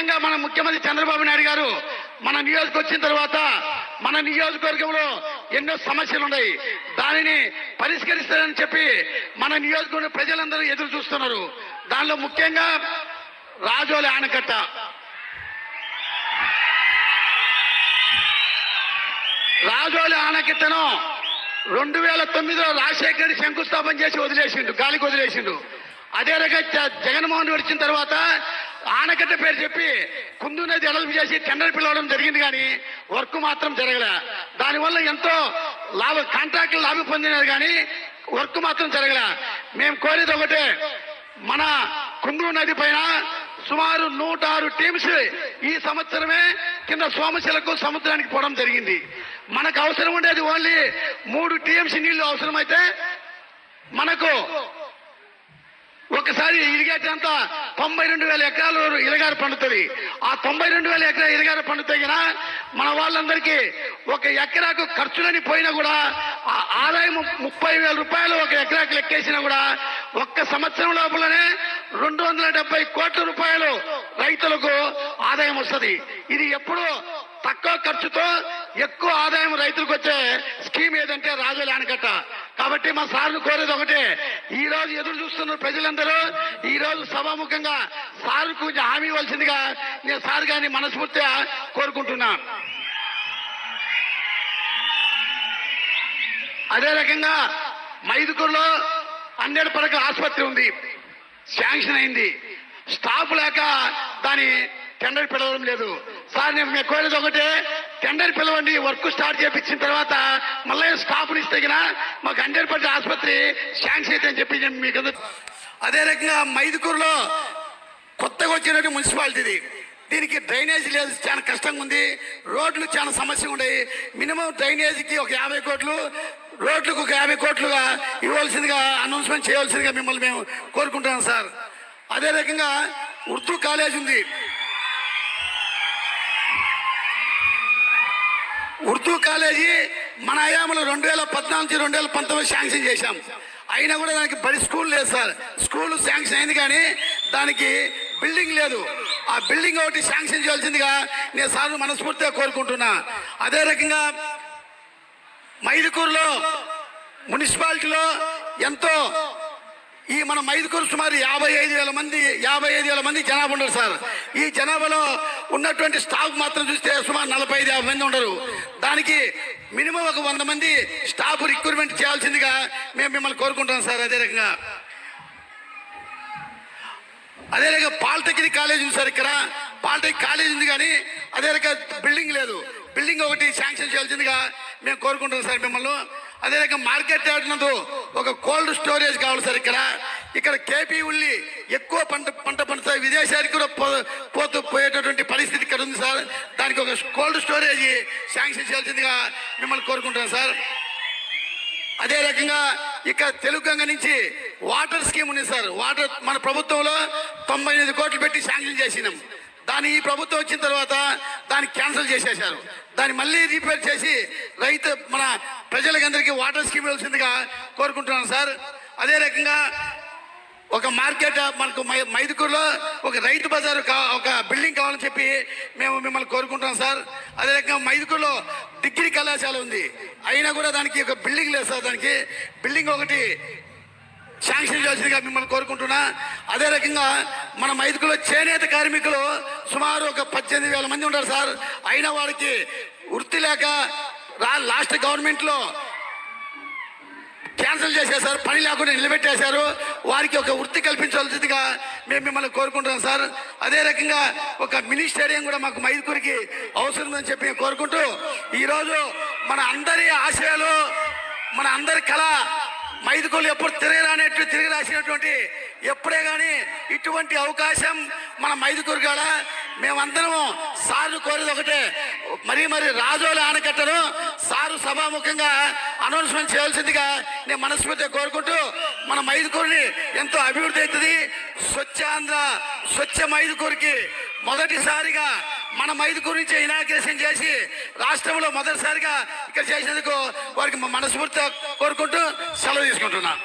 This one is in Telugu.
ముఖ్యంగా మన ముఖ్యమంత్రి చంద్రబాబు నాయుడు గారు మన నియోజకవర్గం వచ్చిన తర్వాత మన నియోజకవర్గంలో ఎన్నో సమస్యలు ఉన్నాయి. దానిని పరిష్కరిస్తారని చెప్పి మన నియోజకవర్గ ప్రజలందరూ ఎదురు చూస్తున్నారు. దానిలో ముఖ్యంగా రాజోలి ఆనకట్ట. రాజోలి ఆనకట్టను రెండు వేల తొమ్మిదిలో రాజశేఖర్ శంకుస్థాపన చేసి వదిలేసిండు గాలికి వదిలేసిండు. అదే రకంగా జగన్మోహన్ రెడ్డి వచ్చిన తర్వాత ఆనకట్ట పేరు చెప్పి కుందు నది ఎడల్పు చేసి టెండర్ పిలవడం జరిగింది కానీ వర్క్ మాత్రం జరగలే. దానివల్ల ఎంతో లాభ కాంట్రాక్టులు లాభం పొందినారు కానీ వర్క్ మాత్రం జరగలే. మేము కోరేది ఒకటే మన కుందూరు నది పైన సుమారు నూట ఆరు టీమ్స్ ఈ సంవత్సరమే కింద సోమశిలకు సముద్రానికి పోవడం జరిగింది. మనకు అవసరం ఉండేది ఓన్లీ మూడు టీఎంసీ నీళ్ళు అవసరమైతే మనకు ఒకసారి ఇరిగేట్ అంతా తొంభై రెండు వేల ఎకరాలు ఇరగారు పండుతుంది. ఆ తొంభై రెండు వేల ఎకరా ఇరగారు పండుతాయి కదా మన వాళ్ళందరికీ ఒక ఎకరాకు ఖర్చులని పోయినా కూడా ఆ ఆదాయం ముప్పై వేల రూపాయలు ఒక ఎకరాకు లెక్కేసినా కూడా ఒక్క సంవత్సరం లోపలనే రెండు వందల డెబ్బై కోట్ల రూపాయలు రైతులకు ఆదాయం వస్తుంది. ఇది ఎప్పుడు తక్కువ ఖర్చుతో ఎక్కువ ఆదాయం రైతులకు వచ్చే స్కీమ్ ఏదంటే రాజుల ఆనకట్ట కాబట్టి మా సార్లు కోరేది ఒకటే ఈ రోజు ఎదురు చూస్తున్న ప్రజలందరూ ఈ రోజు సభాముఖంగా సార్ కొంచెం హామీ ఇవ్వాల్సిందిగా నేను సార్ గారిని మనస్ఫూర్తిగా కోరుకుంటున్నా. అదే రకంగా మైదుకూరులో హండ్రెడ్ పడక ఆసుపత్రి ఉంది. శాంక్షన్ అయింది. స్టాఫ్ లేక దాని టెండర్ పెడవడం లేదు. సార్ నేను మీకు కోరేది ఒకటే టెండర్ పిలవండి వర్క్ స్టార్ట్ చేపించిన తర్వాత మళ్ళీ స్టాఫ్ ఇస్తే మాకు హండ్రెడ్ పర్సెంట్ ఆసుపత్రి శాంక్షన్ అయితే అని చెప్పి మీకు అదే రకంగా మైదుకూరులో కొత్తగా వచ్చినటువంటి మున్సిపాలిటీది. దీనికి డ్రైనేజ్ లేదు చాలా కష్టంగా ఉంది. రోడ్లు చాలా సమస్య ఉన్నాయి. మినిమం డ్రైనేజీకి ఒక యాభై కోట్లు రోడ్లకు ఒక యాభై కోట్లుగా ఇవ్వాల్సిందిగా అనౌన్స్మెంట్ చేయవలసిందిగా మిమ్మల్ని మేము కోరుకుంటున్నాం సార్. అదే రకంగా ఉర్దూ కాలేజ్ ఉంది. ఉర్దూ కాలేజీ మన హయాంలో రెండు వేల పద్నాలుగు రెండు వేల పంతొమ్మిది శాంక్షన్ చేశాం. అయినా కూడా దానికి బడి స్కూల్ లేదు సార్. స్కూల్ శాంక్షన్ అయింది కానీ దానికి బిల్డింగ్ లేదు. ఆ బిల్డింగ్ ఒకటి శాంక్షన్ చేయాల్సిందిగా నేను సార్ మనస్ఫూర్తిగా కోరుకుంటున్నా. అదే రకంగా మైదుకూరులో మున్సిపాలిటీలో ఎంతో ఈ మనం ఐదుగురు సుమారు యాభై ఐదు వేల మంది యాభై ఐదు వేల మంది జనాభా ఉండరు సార్. ఈ జనాభాలో ఉన్నటువంటి స్టాఫ్ మాత్రం చూస్తే సుమారు నలభై ఐదు యాభై మంది ఉండరు. దానికి మినిమం ఒక వంద మంది స్టాఫ్ రిక్రూట్మెంట్ చేయాల్సిందిగా మేము మిమ్మల్ని కోరుకుంటాం సార్ అదే రకంగా. అదే రకంగా పాలిటెక్నిక్ కాలేజ్ ఉంది సార్ ఇక్కడ. పాలిటెక్నిక్ కాలేజ్ ఉంది కానీ అదే రకంగా బిల్డింగ్ లేదు. బిల్డింగ్ ఒకటి శాంక్షన్ చేయాల్సిందిగా మేము కోరుకుంటున్నాం సార్ మిమ్మల్ని. అదే రకంగా మార్కెట్ యార్డ్ నందు ఒక కోల్డ్ స్టోరేజ్ కావాలి సార్ ఇక్కడ. ఇక్కడ కేపీ ఉల్లి ఎక్కువ పంట పంట పండుతాయి. విదేశానికి కూడా పోతూ పోయేటటువంటి పరిస్థితి ఇక్కడ ఉంది సార్. దానికి ఒక కోల్డ్ స్టోరేజ్ శాంక్షన్ చేయాల్సిందిగా మిమ్మల్ని కోరుకుంటున్నాం సార్. అదే రకంగా ఇక్కడ తెలుగు గంగ నుంచి వాటర్ స్కీమ్ ఉంది సార్. వాటర్ మన ప్రభుత్వంలో తొంభై ఎనిమిది కోట్లు పెట్టి శాంక్షన్ చేసినాం. దాని ఈ ప్రభుత్వం వచ్చిన తర్వాత దాన్ని క్యాన్సిల్ చేసేశారు. దాన్ని మళ్ళీ రీపేర్ చేసి రైతు మన ప్రజలకందరికీ వాటర్ స్కీమ్ ఇవ్వాల్సిందిగా కోరుకుంటున్నాను సార్. అదే రకంగా ఒక మార్కెట్ మనకు మై- మైదుకూరులో ఒక రైతు బజారు కా ఒక బిల్డింగ్ కావాలని చెప్పి మేము మిమ్మల్ని కోరుకుంటున్నాం సార్. అదే రకంగా మైదుకూరులో డిగ్రీ కళాశాల ఉంది. అయినా కూడా దానికి ఒక బిల్డింగ్ లేదు సార్ దానికి. బిల్డింగ్ ఒకటి శాంక్షన్ చేయాల్సిందిగా మిమ్మల్ని కోరుకుంటున్నా. అదే రకంగా మన మైదుకులో చేనేత కార్మికులు సుమారు ఒక పద్దెనిమిది వేల మంది ఉంటారు సార్. అయిన వాడికి వృత్తి లేక రా లాస్ట్ గవర్నమెంట్లో క్యాన్సిల్ చేసేసారు పని లేకుండా నిలబెట్టేశారు. వారికి ఒక వృత్తి కల్పించవలసిందిగా మేము మిమ్మల్ని కోరుకుంటున్నాం సార్. అదే రకంగా ఒక మినీ స్టేడియం కూడా మాకు మైదుకూరికి అవసరం అని చెప్పి మేము కోరుకుంటూ ఈరోజు మన అందరి ఆశయాలు మన అందరి కళ మైదుకూలు ఎప్పుడు తిరగరానేట్టు తిరిగి రాసినటువంటి ఎప్పుడే కానీ ఇటువంటి అవకాశం మన మైదుకూరు కాడ మేమందరము సారు కోరేది ఒకటే మరి మరి రాజోల ఆనకట్టను సారు సభాముఖంగా అనౌన్స్మెంట్ చేయాల్సిందిగా నేను మనస్ఫూర్తిగా కోరుకుంటూ మన మైదుకూరిని ఎంతో అభివృద్ధి అవుతుంది. స్వచ్ఛాంధ్ర స్వచ్ఛ మైదుకూరికి మొదటిసారిగా మన మైదుకూరు నుంచి ఇనాగ్రేషన్ చేసి రాష్ట్రంలో మొదటిసారిగా ఇక్కడ చేసినందుకు వారికి మనస్ఫూర్తిగా కోరుకుంటూ సెలవు తీసుకుంటున్నాను